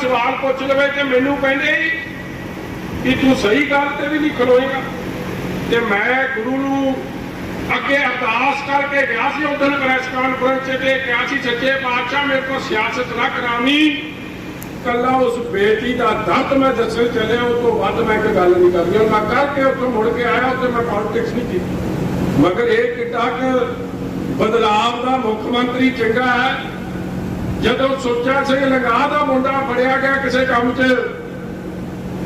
ਸਵਾਲ ਪੁੱਛ ਲਵੇ ਤੇ ਮੈਨੂੰ ਕਹਿੰਦੇ ਕਿ ਤੂੰ ਸਹੀ ਗੱਲ ਤੇ ਵੀ ਨਹੀਂ ਖਲੋਏਗਾ। ਤੇ ਮੈਂ ਗੁਰੂ ਨੂੰ ਅੱਗੇ ਅਰਦਾਸ ਕਰਕੇ ਗਿਆ ਸੀ ਉਦੋਂ ਪ੍ਰੈਸ ਕਾਨਫਰੰਸ 'ਚ ਤੇ ਕਿਹਾ ਸੀ, ਸੱਚੇ ਪਾਤਸ਼ਾਹ, ਮੇਰੇ ਕੋਲ ਸਿਆਸਤ ਨਾ ਕਰਾਵੀਂ। ਕੱਲਾ ਉਸ ਬੇਟੀ ਦਾ ਦਰਦ ਮੈਂ ਦੱਸਣ ਚੱਲਿਆ, ਉਹ ਤੋਂ ਵੱਧ ਮੈਂ ਇੱਕ ਗੱਲ ਨਹੀਂ ਕਰਨੀ। ਮੈਂ ਕਰਕੇ ਉੱਥੋਂ ਮੁੜ ਕੇ ਆਇਆ, ਉੱਥੇ ਮੈਂ ਪੋਲਿਟਿਕਸ ਨਹੀਂ ਕੀਤੀ। ਮਗਰ ਇਹ ਕਿੱਡਾ ਕੁ ਬਦਲਾਵ ਦਾ ਮੁੱਖ ਮੰਤਰੀ ਚੰਗਾ ਹੈ। ਜਦੋਂ ਸੁੱਚਾ ਸਿੰਘ ਲੰਗਾ ਦਾ ਮੁੰਡਾ ਫੜਿਆ ਗਿਆ ਕਿਸੇ ਕੰਮ 'ਚ।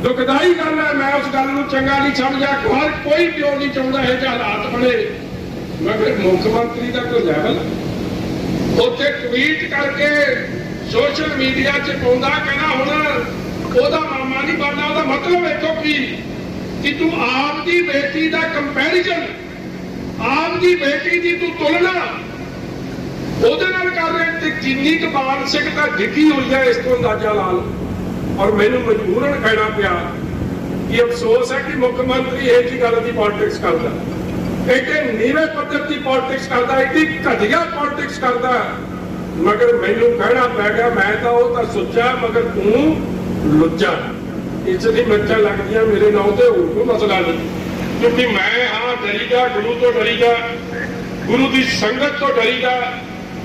ਦੁਖਦਾਈ ਗੱਲ ਹੈ, ਮੈਂ ਉਸ ਗੱਲ ਨੂੰ ਚੰਗਾ ਨਹੀਂ ਸਮਝਿਆ। ਹਰ ਕੋਈ ਪਿਓ ਨਹੀਂ ਚਾਹੁੰਦਾ ਇਹ ਜਿਹਾ ਹਾਲਾਤ ਬਣੇ। ਮਗਰ ਮੁੱਖ ਮੰਤਰੀ ਦਾ ਕੋਈ ਲੈਵਲ ਉੱਥੇ ਟਵੀਟ ਕਰਕੇ ਸੋਸ਼ਲ ਮੀਡੀਆ 'ਚ ਪਾਉਂਦਾ, ਕਹਿੰਦਾ ਹੁਣ ਉਹਦਾ ਮਾਮਾ ਨਹੀਂ ਬਣਨਾ ਉਹਦਾ ਮਤਲਬ ਵੇਖੋ ਕੀ? ਕਿ ਤੂੰ ਆਪ ਦੀ ਬੇਟੀ ਦਾ ਕੰਪੈਰੀਜ਼ਨ ਆਪ ਦੀ ਬੇਟੀ ਦੀ ਤੂੰ ਤੁਲਨਾ ਉਹਦੇ ਨਾਲ ਕਰ ਰਹੇ ਤੇ ਜਿੰਨੀ ਕੁ ਮਾਨਸਿਕਤਾ ਡਿੱਗੀ ਹੋਈ ਹੈ ਇਸ ਤੋਂ ਅੰਦਾਜ਼ਾ ਲਾ ਲਓ। ਔਰ ਮੈਨੂੰ ਮਜਬੂਰਨ ਕਹਿਣਾ ਪਿਆ ਕਿ ਅਫਸੋਸ ਹੈ ਕਿ ਮੁੱਖ ਮੰਤਰੀ ਇਹ ਜੀ ਗੱਲ ਦੀ ਪੋਲਿਟਿਕਸ ਕਰਦਾ। ਐਡੇ ਨੀਵੇਂ ਪੱਧਰ ਦੀ ਪੋਲਿਟਿਕਸ ਕਰਦਾ ਐਡੀ ਘਟੀਆ ਪੋਲਿਟਿਕਸ ਕਰਦਾ। ਮਗਰ ਮੈਨੂੰ ਕਹਿਣਾ ਪੈ ਗਿਆ, ਮੈਂ ਤਾਂ ਉਹ ਤਾਂ ਸੁੱਚਾ ਮਗਰ ਤੂੰ ਲੁੱਚਾ। ਇਸ ਦੀ ਮਿਰਚਾਂ ਲੱਗਦੀਆਂ ਮੇਰੇ ਨਾਂ ਤੇ, ਹੋਰ ਕੋਈ ਮਸਲਾ ਨਹੀਂ। ਕਿਉਂਕਿ ਮੈਂ ਹਾਂ ਡਰੀਦਾ, ਗੁਰੂ ਤੋਂ ਡਰੀਦਾ, ਗੁਰੂ ਦੀ ਸੰਗਤ ਤੋਂ ਡਰੀਦਾ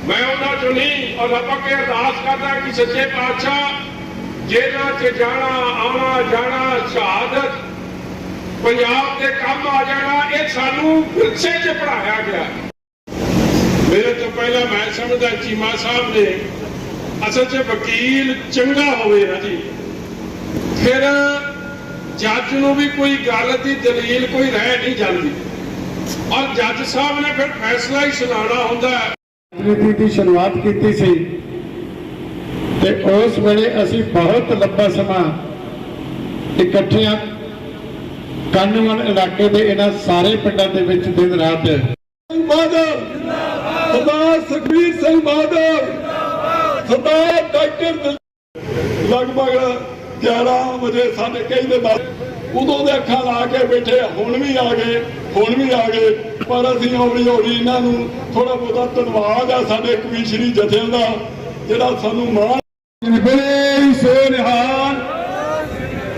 ਮੈਂ ਉਹਨਾਂ ਚੋਂ ਨਹੀਂ, ਔਰ ਰੱਬ ਅੱਗੇ ਅਰਦਾਸ ਕਰਦਾ ਕਿ ਸੱਚੇ ਪਾਤਸ਼ਾਹ ਜੇਲ੍ਹਾਂ 'ਚ ਜਾਣਾ, ਆਉਣਾ, ਜਾਣਾ ਸ਼ਹਾਦਤ, ਪੰਜਾਬ ਦੇ ਕੰਮ ਆ ਜਾਣਾ, ਇਹ ਸਾਨੂੰ ਵਿਰਸੇ 'ਚ ਪੜਾਇਆ ਗਿਆ। ਮੇਰੇ ਤੋਂ ਪਹਿਲਾਂ ਮੈਂ ਸਮਝਦਾ ਚੀਮਾ ਸਾਹਿਬ ਨੇ, ਅਸਲ 'ਚ ਵਕੀਲ ਚੰਗਾ ਹੋਵੇ ਨਾ ਜੀ। ਫਿਰ ਜੱਜ ਨੂੰ ਵੀ ਕੋਈ ਗੱਲ ਦੀ ਦਲੀਲ ਕੋਈ ਰਹਿ ਨਹੀਂ ਜਾਂਦੀ। ਔਰ ਜੱਜ ਸਾਹਿਬ ਨੇ ਫਿਰ ਫੈਸਲਾ ਹੀ ਸੁਣਾਉਣਾ ਹੁੰਦਾ ਹੈ ਦੀ ਸ਼ੁਰੂਆਤ ਕੀਤੀ ਸੀ ਤੇ ਉਸ ਵੇਲੇ ਅਸੀਂ ਬਹੁਤ ਲੰਬਾ ਸਮਾਂ ਇਕੱਠਿਆਂ ਕਾਨੂੰਨ ਇਲਾਕੇ ਦੇ ਇਹਨਾਂ ਸਾਰੇ ਪਿੰਡਾਂ ਦੇ ਵਿੱਚ ਦਿਨ ਰਾਤ ਸਿੰਘ ਸਰਦਾਰ ਸੁਖਬੀਰ ਸਿੰਘ ਬਾਦਲ ਸਰਦਾਰ ਡਾਕਟਰ ਲਗਭਗ 11 ਵਜੇ ਸਾਡੇ ਕਈ ਦੇ ਬਾਅਦ ਉਦੋਂ ਦੇ ਅੱਖਾਂ ਲਾ ਕੇ ਬੈਠੇ, ਹੁਣ ਵੀ ਆ ਗਏ। ਹੁਣ ਵੀ ਆ ਗਏ, ਪਰ ਅਸੀਂ ਹੌਲੀ ਹੌਲੀ ਇਹਨਾਂ ਨੂੰ ਥੋੜਾ ਬਹੁਤਾ ਧੰਨਵਾਦ ਆ ਸਾਡੇ ਕਮਿਸ਼ਨਰੀ ਜਥਿਆਂ ਦਾ, ਜਿਹੜਾ ਸਾਨੂੰ ਮਾਣ ਬੜੇ ਸੋ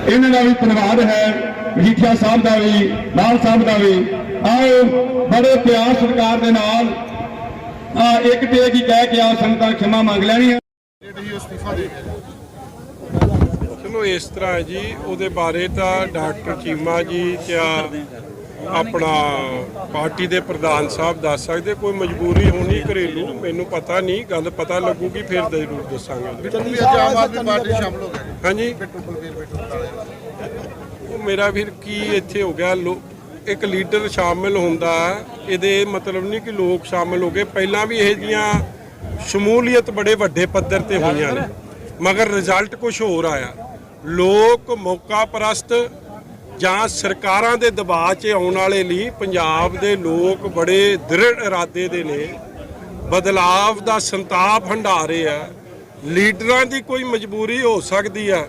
ਇਹਨਾਂ ਦਾ ਵੀ ਧੰਨਵਾਦ ਹੈ। ਮਜੀਠੀਆ ਸਾਹਿਬ ਦਾ ਵੀ ਮਾਨ ਸਾਹਿਬ ਦਾ ਵੀ। ਆਓ, ਬੜੇ ਪਿਆਰ ਸਰਕਾਰ ਦੇ ਨਾਲ, ਆ ਇੱਕ ਤੇ ਹੀ ਕਹਿ ਕੇ ਆ ਸੰਗਤਾਂ ਖਿਮਾ ਮੰਗ ਲੈਣੀਆਂ ਚਲੋ ਇਸ ਤਰ੍ਹਾਂ ਜੀ, ਉਹਦੇ ਬਾਰੇ ਤਾਂ ਡਾਕਟਰ ਚੀਮਾ ਜੀ ਕਿਆ ਆਪਣਾ ਪਾਰਟੀ ਦੇ ਪ੍ਰਧਾਨ ਸਾਹਿਬ ਦੱਸ ਸਕਦੇ ਕੋਈ ਮਜਬੂਰੀ ਹੋਣੀ ਘਰੇਲੂ ਮੈਨੂੰ ਪਤਾ ਨਹੀਂ ਗੱਲ ਪਤਾ ਲੱਗੂਗੀ ਫਿਰ ਜ਼ਰੂਰ ਦੱਸਾਂਗੇ। ਵੀ ਅੱਜ ਆਮ ਆਦਮੀ ਪਾਰਟੀ ਸ਼ਾਮਲ ਹੋ ਗਏ। ਹਾਂਜੀ। ਬਿੱਟੂ ਬਿੱਟੂ ਉਹ ਮੇਰਾ ਵੀਰ ਕੀ ਇੱਥੇ ਹੋ ਗਿਆ ਲੋ- ਇੱਕ ਲੀਡਰ ਸ਼ਾਮਿਲ ਹੁੰਦਾ ਇਹਦੇ ਮਤਲਬ ਨਹੀਂ ਕਿ ਲੋਕ ਸ਼ਾਮਿਲ ਹੋ ਗਏ ਪਹਿਲਾਂ ਵੀ ਇਹ ਜੀਆਂ ਸ਼ਮੂਲੀਅਤ ਬੜੇ ਵੱਡੇ ਪੱਧਰ ਤੇ ਹੋਈਆਂ ਨੇ ਮਗਰ ਰਿਜ਼ਲਟ ਕੁਝ ਹੋਰ ਆਇਆ। ਲੋਕ ਮੌਕਾ ਪ੍ਰਸਤ ਜਾਂ ਸਰਕਾਰਾਂ ਦੇ ਦਬਾਅ 'ਚ ਆਉਣ ਵਾਲੇ ਲਈ ਪੰਜਾਬ ਦੇ ਲੋਕ ਬੜੇ ਦ੍ਰਿੜ ਇਰਾਦੇ ਦੇ ਨੇ ਬਦਲਾਵ ਦਾ ਸੰਤਾਪ ਹੰਢਾ ਰਹੇ ਆ ਲੀਡਰਾਂ ਦੀ ਕੋਈ ਮਜਬੂਰੀ ਹੋ ਸਕਦੀ ਆ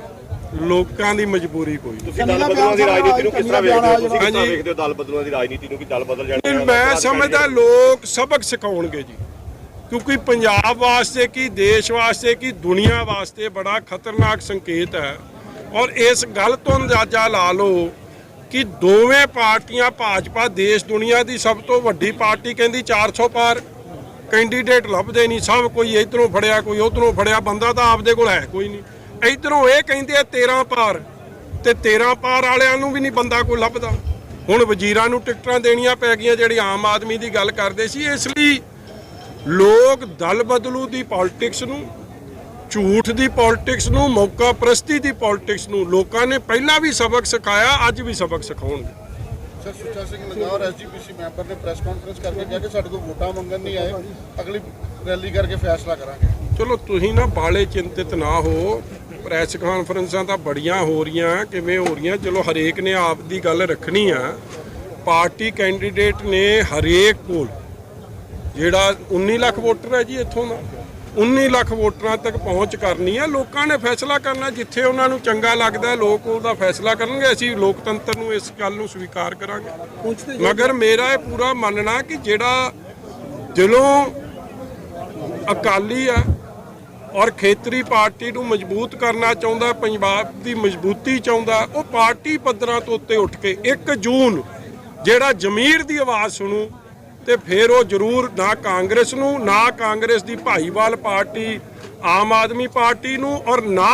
ਲੋਕਾਂ ਦੀ ਮਜਬੂਰੀ ਕੋਈ। ਤੁਸੀਂ ਦਲ ਬਦਲੂਆਂ ਦੀ ਰਾਜਨੀਤੀ ਨੂੰ ਕਿਸ ਤਰ੍ਹਾਂ ਵੇਖਦੇ ਹੋ ਤੁਸੀਂ ਕਿਸ ਤਰ੍ਹਾਂ। ਵੇਖਦੇ ਹੋ ਦਲ ਬਦਲੂਆਂ ਦੀ ਰਾਜਨੀਤੀ ਨੂੰ ਕਿ ਦਲ ਬਦਲ ਜਾਣੇ ਆ? ਮੈਂ ਸਮਝਦਾ ਲੋਕ ਸਬਕ ਸਿਖਾਉਣਗੇ ਜੀ ਕਿਉਂਕਿ ਪੰਜਾਬ ਵਾਸਤੇ ਕੀ ਦੇਸ਼ ਵਾਸਤੇ ਕੀ ਦੁਨੀਆ ਵਾਸਤੇ ਬੜਾ ਖਤਰਨਾਕ ਸੰਕੇਤ ਹੈ ਔਰ ਇਸ ਗੱਲ ਤੋਂ ਅੰਦਾਜ਼ਾ ਲਾ ਲਓ ਕਿ ਦੋਵੇਂ ਪਾਰਟੀਆਂ ਭਾਜਪਾ ਦੇਸ਼ ਦੁਨੀਆ ਦੀ ਸਭ ਤੋਂ ਵੱਡੀ ਪਾਰਟੀ ਕਹਿੰਦੀ 400 ਪਾਰ। ਕੈਂਡੀਡੇਟ ਲੱਭਦੇ ਨਹੀਂ, ਸਭ ਕੋਈ ਇਧਰੋਂ ਫੜਿਆ, ਕੋਈ ਉਧਰੋਂ ਫੜਿਆ, ਬੰਦਾ ਤਾਂ ਆਪਦੇ ਕੋਲ ਹੈ, ਕੋਈ ਨਹੀਂ। ਇਧਰੋਂ ਇਹ ਕਹਿੰਦੇ ਆ 13 ਪਾਰ, ਤੇ 13 ਪਾਰ ਵਾਲਿਆਂ ਨੂੰ ਵੀ ਨਹੀਂ ਬੰਦਾ ਕੋਈ ਲੱਭਦਾ। ਹੁਣ ਵਜ਼ੀਰਾਂ ਨੂੰ ਟਿਕਟਾਂ ਦੇਣੀਆਂ ਪੈ ਗਈਆਂ, ਜਿਹੜੀ ਆਮ ਆਦਮੀ ਦੀ ਗੱਲ ਕਰਦੇ ਸੀ, ਇਸ ਲਈ ਲੋਕ ਦਲ ਬਦਲੂ ਦੀ ਪੋਲਿਟਿਕਸ ਨੂੰ ਝੂਠ ਦੀ ਪੋਲਿਟਿਕਸ ਨੂੰ ਮੌਕਾ ਪ੍ਰਸਤੀ ਦੀ ਪੋਲਿਟਿਕਸ ਨੂੰ ਲੋਕਾਂ ਨੇ ਪਹਿਲਾਂ ਵੀ ਸਬਕ ਸਿਖਾਇਆ ਅੱਜ ਵੀ ਸਬਕ ਸਿਖਾਉਣਗੇ। Sir Sucha Singh Langawar SGPC member ਨੇ ਪ੍ਰੈਸ ਕਾਨਫਰੰਸ ਕਰਕੇ ਕਿਹਾ ਕਿ ਸਾਡੇ ਕੋਲ ਵੋਟਾਂ ਮੰਗਣ ਨਹੀਂ ਆਏ। ਅਗਲੀ ਰੈਲੀ ਕਰਕੇ ਫੈਸਲਾ ਕਰਾਂਗੇ। ਚਲੋ ਤੁਸੀਂ ਨਾ ਬਾਲੇ ਚਿੰਤਿਤ ਨਾ ਹੋ। ਪ੍ਰੈਸ ਕਾਨਫਰੰਸਾਂ ਤਾਂ ਬੜੀਆਂ ਹੋ ਰਹੀਆਂ ਕਿਵੇਂ ਹੋ ਰਹੀਆਂ? ਚਲੋ ਹਰੇਕ ਨੇ ਆਪ ਦੀ ਗੱਲ ਰੱਖਣੀ ਆ। ਪਾਰਟੀ ਕੈਂਡੀਡੇਟ ਨੇ ਹਰੇਕ ਕੋਲ ਜਿਹੜਾ 19 ਲੱਖ ਵੋਟਰ ਹੈ ਜੀ ਇੱਥੋਂ ਦਾ। 19 ਲੱਖ ਵੋਟਰਾਂ ਤੱਕ ਪਹੁੰਚ ਕਰਨੀ ਹੈ ਲੋਕਾਂ ਨੇ ਫੈਸਲਾ ਕਰਨਾ ਜਿੱਥੇ ਉਹਨਾਂ ਨੂੰ ਚੰਗਾ ਲੱਗਦਾ ਲੋਕ ਉਹਦਾ ਫੈਸਲਾ ਕਰਨਗੇ। ਅਸੀਂ ਲੋਕਤੰਤਰ ਨੂੰ ਇਸ ਗੱਲ ਨੂੰ ਸਵੀਕਾਰ ਕਰਾਂਗੇ। ਮਗਰ ਮੇਰਾ ਇਹ ਪੂਰਾ ਮੰਨਣਾ ਕਿ ਜਿਹੜਾ ਦਿਲੋਂ ਅਕਾਲੀ ਆ ਔਰ ਖੇਤਰੀ ਪਾਰਟੀ ਨੂੰ ਮਜ਼ਬੂਤ ਕਰਨਾ ਚਾਹੁੰਦਾ ਪੰਜਾਬ ਦੀ ਮਜ਼ਬੂਤੀ ਚਾਹੁੰਦਾ ਉਹ ਪਾਰਟੀ ਪੱਧਰਾਂ ਤੋਂ ਉੱਤੇ ਉੱਠ ਕੇ 1 ਜੂਨ ਜਿਹੜਾ ਜ਼ਮੀਰ ਦੀ ਆਵਾਜ਼ ਸੁਣੂ ਤੇ ਫਿਰ ਉਹ ਜ਼ਰੂਰ ਨਾ ਕਾਂਗਰਸ ਨੂੰ ਨਾ ਕਾਂਗਰਸ ਦੀ ਭਾਈਵਾਲ ਪਾਰਟੀ ਆਮ ਆਦਮੀ ਪਾਰਟੀ ਨੂੰ ਔਰ ਨਾ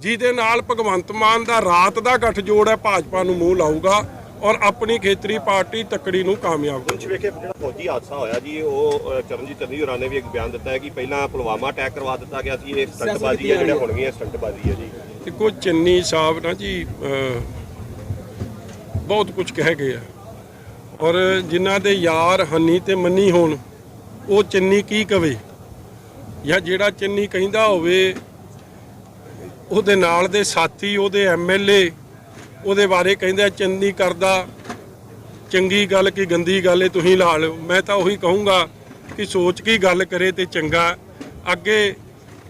ਜਿਹਦੇ ਨਾਲ ਭਗਵੰਤ ਮਾਨ ਦਾ ਰਾਤ ਦਾ ਗੱਠਜੋੜ ਹੈ ਭਾਜਪਾ ਨੂੰ ਮੂੰਹ ਲਾਊਗਾ ਔਰ ਆਪਣੀ ਖੇਤਰੀ ਪਾਰਟੀ ਤੱਕੜੀ ਨੂੰ ਕਾਮਯਾਬ ਕੁਝ ਵੇਖੇ ਜਿਹੜਾ ਫੌਜੀ ਹਾਦਸਾ ਹੋਇਆ ਜੀ ਉਹ ਚਰਨਜੀਤ ਚੰਨੀ ਹੋਰਾਂ ਨੇ ਵੀ ਇੱਕ ਬਿਆਨ ਦਿੱਤਾ ਹੈ ਕਿ ਪਹਿਲਾਂ ਪੁਲਵਾਮਾ ਅਟੈਕ ਕਰਵਾ ਦਿੱਤਾ ਗਿਆ ਸੀ ਇਹ ਸਟੰਟਬਾਜ਼ੀ ਹੈ ਜਿਹੜੇ ਹੁਣ ਵੀ ਇਹ ਸਟੰਟਬਾਜ਼ੀ ਹੈ ਜੀ। ਦੇਖੋ ਚੰਨੀ ਸਾਹਿਬ ਨਾ ਜੀ ਬਹੁਤ ਕੁਝ ਕਹਿ ਗਏ ਆ। ਔਰ ਜਿਨ੍ਹਾਂ ਦੇ ਯਾਰ, ਹੰਨੀ ਤੇ ਮੰਨੀ ਹੋਣ, ਉਹ ਚੰਨੀ ਕੀ ਕਵੇ? ਜਾਂ ਜਿਹੜਾ ਚੰਨੀ ਕਹਿੰਦਾ ਹੋਵੇ, ਉਹਦੇ ਨਾਲ ਦੇ ਸਾਥੀ, ਉਹਦੇ ਐਮਐਲਏ ਉਹਦੇ ਬਾਰੇ ਕਹਿੰਦਾ, ਚੰਨੀ ਕਰਦਾ, ਚੰਗੀ ਗੱਲ ਕੀ ਗੰਦੀ ਗੱਲ ਇਹ ਤੁਸੀਂ ਲਾ ਲਿਓ। ਮੈਂ ਤਾਂ ਉਹੀ ਕਹੂੰਗਾ ਕਿ ਸੋਚ ਕੇ ਗੱਲ ਕਰੇ ਤੇ ਚੰਗਾ। ਅੱਗੇ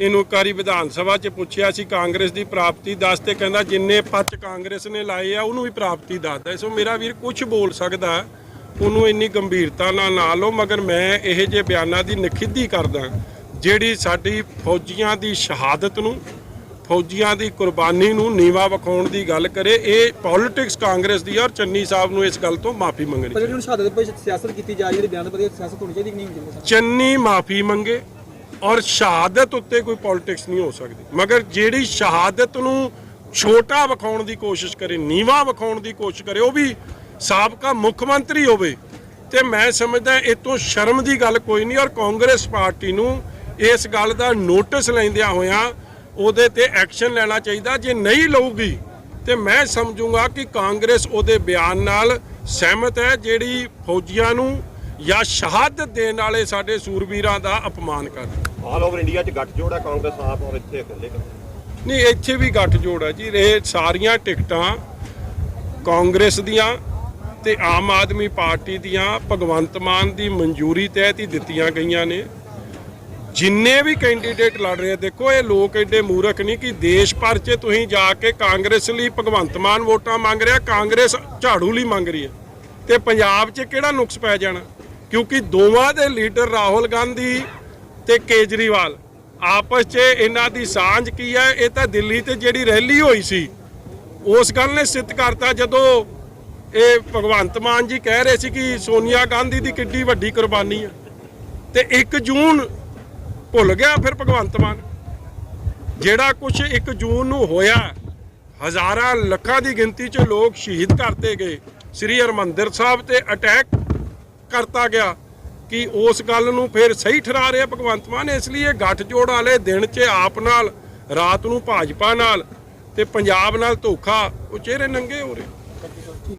ਇਹਨੂੰ ਕਾਰੀ ਵਿਧਾਨ ਸਭਾ 'ਚ ਪੁੱਛਿਆ ਸੀ ਕਾਂਗਰਸ ਦੀ ਪ੍ਰਾਪਤੀ ਦੱਸ ਤੇ ਕਹਿੰਦਾ ਜਿੰਨੇ ਪੱਚ ਕਾਂਗਰਸ ਨੇ ਲਾਏ ਆ ਉਹਨੂੰ ਵੀ ਪ੍ਰਾਪਤੀ ਦੱਸਦਾ ਸੋ ਮੇਰਾ ਵੀਰ ਕੁਝ ਬੋਲ ਸਕਦਾ ਉਹਨੂੰ ਇੰਨੀ ਗੰਭੀਰਤਾ ਨਾਲ ਨਾ ਲਓ ਮਗਰ ਮੈਂ ਇਹ ਜੇ ਬਿਆਨਾਂ ਦੀ ਨਖਿੱਧੀ ਕਰਦਾ ਜਿਹੜੀ ਸਾਡੀ ਫੌਜੀਆਂ ਦੀ ਸ਼ਹਾਦਤ ਨੂੰ ਫੌਜੀਆਂ ਦੀ ਕੁਰਬਾਨੀ ਨੂੰ ਨੀਵਾ ਵਿਖਾਉਣ ਦੀ ਗੱਲ ਕਰੇ ਇਹ ਪੋਲਿਟਿਕਸ ਕਾਂਗਰਸ ਦੀ ਔਰ ਚੰਨੀ ਸਾਹਿਬ ਨੂੰ ਇਸ ਗੱਲ ਤੋਂ ਮਾਫੀ ਮੰਗਣੀ ਪਰ ਜਿਹੜੀ ਹੁਣ ਸ਼ਹਾਦਤ ਪਰ ਸਿਆਸਤ ਕੀਤੀ ਜਾ ਰਹੀ ਹੈ ਇਹਦੇ ਬਿਆਨ ਪਰ ਸਿਆਸਤ ਹੋਣੀ ਚਾਹੀਦੀ ਕਿ ਨਹੀਂ ਹੋਣੀ ਚਾਹੀਦੀ? ਚੰਨੀ ਮਾਫੀ ਮੰਗੇ। ਔਰ ਸ਼ਹਾਦਤ ਉੱਤੇ ਕੋਈ ਪੋਲਿਟਿਕਸ ਨਹੀਂ ਹੋ ਸਕਦੀ। ਮਗਰ ਜਿਹੜੀ ਸ਼ਹਾਦਤ ਨੂੰ ਛੋਟਾ ਵਿਖਾਉਣ ਦੀ ਕੋਸ਼ਿਸ਼ ਕਰੇ, ਨੀਵਾ ਵਿਖਾਉਣ ਦੀ ਕੋਸ਼ਿਸ਼ ਕਰੇ, ਉਹ ਵੀ ਸਾਬਕਾ ਮੁੱਖ ਮੰਤਰੀ ਹੋਵੇ, ਤੇ ਮੈਂ ਸਮਝਦਾ ਇਹ ਤੋਂ ਸ਼ਰਮ ਦੀ ਗੱਲ ਕੋਈ ਨਹੀਂ, ਔਰ ਕਾਂਗਰਸ ਪਾਰਟੀ ਨੂੰ ਇਸ ਗੱਲ ਦਾ ਨੋਟਿਸ ਲੈਂਦਿਆਂ ਹੋਇਆਂ ਉਹਦੇ ਤੇ ਐਕਸ਼ਨ ਲੈਣਾ ਚਾਹੀਦਾ, ਜੇ ਨਹੀਂ ਲਊਗੀ, ਤੇ ਮੈਂ ਸਮਝੂੰਗਾ ਕਿ ਕਾਂਗਰਸ ਉਹਦੇ ਬਿਆਨ ਨਾਲ ਸਹਿਮਤ ਹੈ, ਜਿਹੜੀ ਫੌਜੀਆਂ ਨੂੰ ਜਾਂ ਸ਼ਹਾਦਤ ਦੇਣ ਵਾਲੇ ਸਾਡੇ ਸੂਰਬੀਰਾਂ ਦਾ ਅਪਮਾਨ ਕਰ ਆਲ ਓਵਰ ਇੰਡੀਆ 'ਚ ਗੱਠਜੋੜ ਹੈ ਕਾਂਗਰਸ ਆਪ ਔਰ ਇੱਥੇ ਇਕੱਲੇ। ਨਹੀਂ ਇੱਥੇ ਵੀ ਗੱਠਜੋੜ ਹੈ ਜੀ। ਇਹ ਸਾਰੀਆਂ ਟਿਕਟਾਂ ਕਾਂਗਰਸ ਦੀਆਂ ਤੇ ਆਮ ਆਦਮੀ ਪਾਰਟੀ ਦੀਆਂ ਭਗਵੰਤ ਮਾਨ ਦੀ ਮਨਜ਼ੂਰੀ ਤਹਿਤ ਹੀ ਦਿੱਤੀਆਂ ਗਈਆਂ ਨੇ। ਜਿੰਨੇ ਵੀ ਕੈਂਡੀਡੇਟ ਲੜ ਰਹੇ ਆ, ਦੇਖੋ ਇਹ ਲੋਕ ਐਡੇ ਮੂਰਖ ਨਹੀਂ ਕਿ ਦੇਸ਼ ਭਰ 'ਚ ਤੁਸੀਂ ਜਾ ਕੇ ਕਾਂਗਰਸ ਲਈ ਭਗਵੰਤ ਮਾਨ ਵੋਟਾਂ ਮੰਗ ਰਿਹਾ ਕਾਂਗਰਸ ਝਾੜੂ ਲਈ ਮੰਗ ਰਹੀ ਹੈ। ਤੇ ਪੰਜਾਬ 'ਚ ਕਿਹੜਾ ਨੁਕਸ ਪੈ ਜਾਣਾ? ਕਿਉਂਕਿ ਦੋਵਾਂ ਦੇ ਲੀਡਰ ਰਾਹੁਲ ਗਾਂਧੀ ਤੇ ਕੇਜਰੀਵਾਲ, ਆਪਸ 'ਚ ਇਹਨਾਂ ਦੀ ਸਾਂਝ ਕੀ ਹੈ, ਇਹ ਤਾਂ ਦਿੱਲੀ ਤੇ ਜਿਹੜੀ ਰੈਲੀ ਹੋਈ ਸੀ, ਉਸ ਗੱਲ ਨੇ ਸਿੱਧ ਕਰਤਾ ਜਦੋਂ ਇਹ ਭਗਵੰਤ ਮਾਨ ਜੀ ਕਹਿ ਰਹੇ ਸੀ ਕਿ ਸੋਨੀਆ ਗਾਂਧੀ ਦੀ ਕਿੱਡੀ ਵੱਡੀ ਕੁਰਬਾਨੀ ਹੈ ਤੇ 1 ਜੂਨ ਭੁੱਲ ਗਿਆ ਫਿਰ ਭਗਵੰਤ ਮਾਨ। ਜਿਹੜਾ ਕੁਝ 1 ਜੂਨ ਨੂੰ ਹੋਇਆ, ਹਜ਼ਾਰਾਂ ਲੱਖਾਂ ਦੀ ਗਿਣਤੀ 'ਚ ਲੋਕ ਸ਼ਹੀਦ ਕਰਤੇ ਗਏ। ਸ੍ਰੀ ਹਰਮੰਦਰ ਸਾਹਿਬ ਤੇ ਅਟੈਕ ਕਰਤਾ ਗਿਆ ਕਿ ਉਸ ਗੱਲ ਨੂੰ ਫਿਰ ਸਹੀ ਠਹਿਰਾ ਰਿਹਾ ਭਗਵੰਤ ਮਾਨ, ਇਸ ਲਈ ਇਹ ਗੱਠਜੋੜ ਵਾਲੇ ਦਿਨ 'ਚ ਆਪ ਨਾਲ, ਰਾਤ ਨੂੰ ਭਾਜਪਾ ਨਾਲ ਤੇ ਪੰਜਾਬ ਨਾਲ ਧੋਖਾ, ਉਹ ਚਿਹਰੇ ਨੰਗੇ ਹੋ ਰਹੇ।